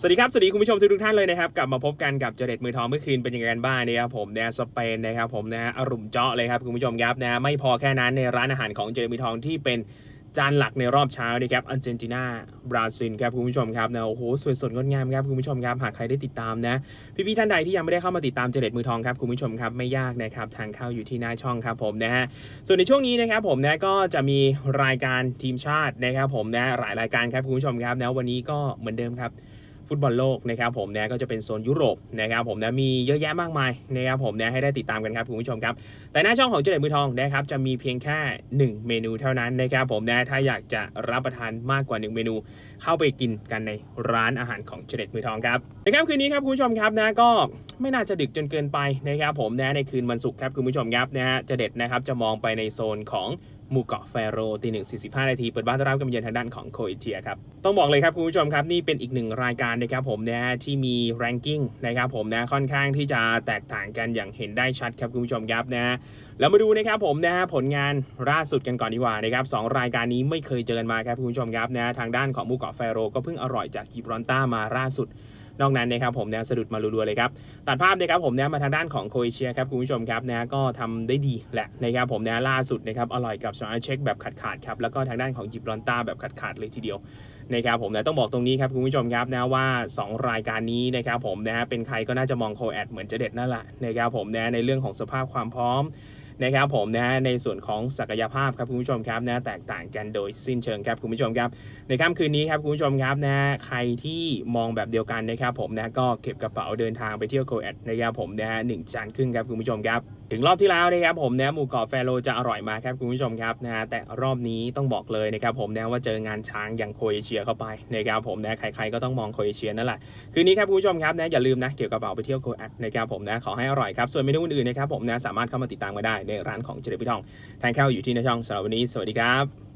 สวัสดีครับสวัสดีคุณผู้ชมทุกๆท่านเลยนะครับกลับมาพบกันกับเจเด็ดมือทองเมื่อคืนเป็นยังไงกันบ้างนะครับผมนะสเปนนะครับผมนะอารมเจาะเลยครับคุณผู้ชมครับนะไม่พอแค่นั้นในร้านอาหารของเจเด็ดมือทองที่เป็นจานหลักในรอบเช้านะครับอาร์เจนตินาบราซิลครับคุณผู้ชมครับนะโอ้โหสวยสดงดงามครับคุณผู้ชมครับหากใครได้ติดตามนะพี่ๆท่านใดที่ยังไม่ได้เข้ามาติดตามเจเด็ดมือทองครับคุณผู้ชมครับไม่ยากนะครับทางเข้าอยู่ที่หน้าช่องครับผมนะฮะส่วนในช่วงนี้นะครับผมนะก็จะมีรายการทีมชาตินะครับผมนะหลายรายการครับคุณผู้ชมครับนะวันนี้ก็เหมือนเดิมครับ ฟุตบอลโลกนะครับผมนะก็จะเป็นโซนยุโรปนะครับผมนะมีเยอะแยะมากมายนะครับผมนะให้ได้ติดตามกันครับคุณผู้ชมครับ แต่หน้าช่องของเจเด็ดมือทองนะครับจะมีเพียงแค่ 1 เมนูเท่านั้นนะครับผมนะถ้าอยากจะรับประทานมากกว่า 1 เมนู เข้าไปกินกันในร้านอาหารของเจเด็ดมือทองครับในค่ำคืนนี้ครับคุณผู้ชมครับนะก็ไม่น่าจะดึกจนเกินไปนะครับผมนะในคืนวันศุกร์ครับคุณผู้ชมครับนะฮะเจเด็ดนะครับจะมองไปในโซนของ หมู่เกาะแฟโรตีหนึ่งสี่สิบห้านาทีเปิดบ้านต้อนรับกำเยือนทางด้านของโคเอเชียครับ ต้องบอกเลยครับคุณผู้ชมครับนี่เป็นอีกหนึ่งรายการนะครับผมนะที่มีแรงกิ้งนะครับผมนะค่อนข้างที่จะแตกต่างกันอย่างเห็นได้ชัดครับคุณผู้ชมครับนะแล้วมาดูนะครับผมนะผลงานล่าสุดกันก่อนดีกว่านะครับสองรายการนี้ไม่เคยเจอกันมาครับคุณผู้ชมครับนะฮะทางด้านของหมู่เกาะแฟโรก็เพิ่งอร่อยจากกิบรอนต้ามาล่าสุด นอกนั้นนะครับผมนะสะดุดมารัวๆเลยครับตัดภาพนะครับผมนะมาทางด้านของโคเอเชียครับคุณผู้ชมครับนะก็ทำได้ดีแหละนะครับผมนะล่าสุดนะครับอร่อยกับสารเช็คแบบขาดๆครับแล้วก็ทางด้านของจิบรอนต้าแบบขาดๆเลยทีเดียวนะครับผมนะต้องบอกตรงนี้ครับคุณผู้ชมครับนะว่า 2 รายการนี้นะครับผมนะเป็นใครก็น่าจะมองโคแอดเหมือนจะเด็ดนั่นแหละนะครับผมนะในเรื่องของสภาพความพร้อม นะครับผมนะในส่วนของศักยภาพครับคุณผู้ชมครับนะแตกต่างกันโดยสิ้นเชิงครับคุณผู้ชมครับในค่ำคืนนี้ครับคุณผู้ชมครับนะใครที่มองแบบเดียวกันนะครับผมนะก็เก็บกระเป๋าเดินทางไปเที่ยวโคแอดนะครับผมนะฮะหนึ่งจานครึ่งครับคุณผู้ชมครับ ถึงรอบที่แล้วนะครับผมนะหมู่เกาะแฟโรจะอร่อยมากครับคุณผู้ชมครับนะฮะแต่รอบนี้ต้องบอกเลยนะครับผมนะว่าเจองานช้างอย่างโคเอเชียเข้าไปนะครับผมนะใครๆก็ต้องมองโคเอเชียนั่นแหละคืนนี้ครับคุณผู้ชมครับนะอย่าลืมนะเกี่ยวกับเป๋าไปเที่ยวโคแอดนะครับผมนะขอให้อร่อยครับส่วนเมนูอื่นๆนะครับผมนะสามารถเข้ามาติดตามมาได้ในร้านของเจริญพิทองทางเข้าอยู่ที่หน้าช่องสำหรับวันนี้สวัสดีครับ